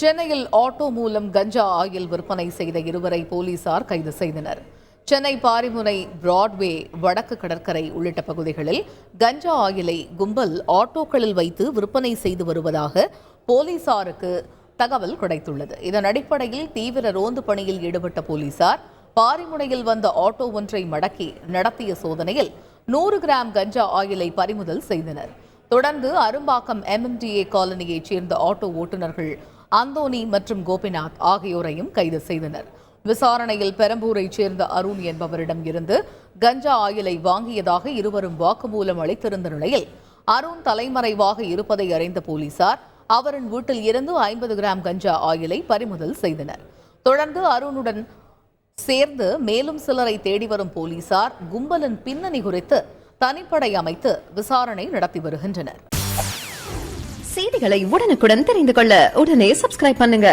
சென்னையில் ஆட்டோ மூலம் கஞ்சா ஆயில் விற்பனை செய்த இருவரை போலீசார் கைது செய்தனர். சென்னை பாரிமுனை பிராட்வே வடக்கு கடற்கரை உள்ளிட்ட பகுதிகளில் கஞ்சா ஆயிலை கும்பல் ஆட்டோக்களில் வைத்து விற்பனை செய்து வருவதாக போலீசாருக்கு தகவல் கிடைத்துள்ளது. இதன் அடிப்படையில் தீவிர ரோந்து பணியில் ஈடுபட்ட போலீசார் பாரிமுனையில் வந்த ஆட்டோ ஒன்றை மடக்கி நடத்திய சோதனையில் நூறு கிராம் கஞ்சா ஆயிலை பறிமுதல் செய்தனர். தொடர்ந்து அரும்பாக்கம் எம்எம்டிஏ காலனியைச் சேர்ந்த ஆட்டோ ஓட்டுநர்கள் அந்தோனி மற்றும் கோபிநாத் ஆகியோரையும் கைது செய்தனர். விசாரணையில் பெரம்பூரைச் சேர்ந்த அருண் என்பவரிடம் இருந்து கஞ்சா ஆயிலை வாங்கியதாக இருவரும் வாக்குமூலம் அளித்திருந்த நிலையில் அருண் தலைமறைவாக இருப்பதை அறிந்த போலீசார் அவரின் வீட்டில் இருந்து ஐம்பது கிராம் கஞ்சா ஆயிலை பறிமுதல் செய்தனர். தொடர்ந்து அருணுடன் சேர்ந்து மேலும் சிலரை தேடி வரும் போலீசார் கும்பலின் பின்னணி குறித்து தனிப்படை அமைத்து விசாரணை நடத்தி வருகின்றனர். செய்திகளை உடனுக்குடன் தெரிந்து கொள்ள உடனே சப்ஸ்கிரைப் பண்ணுங்க.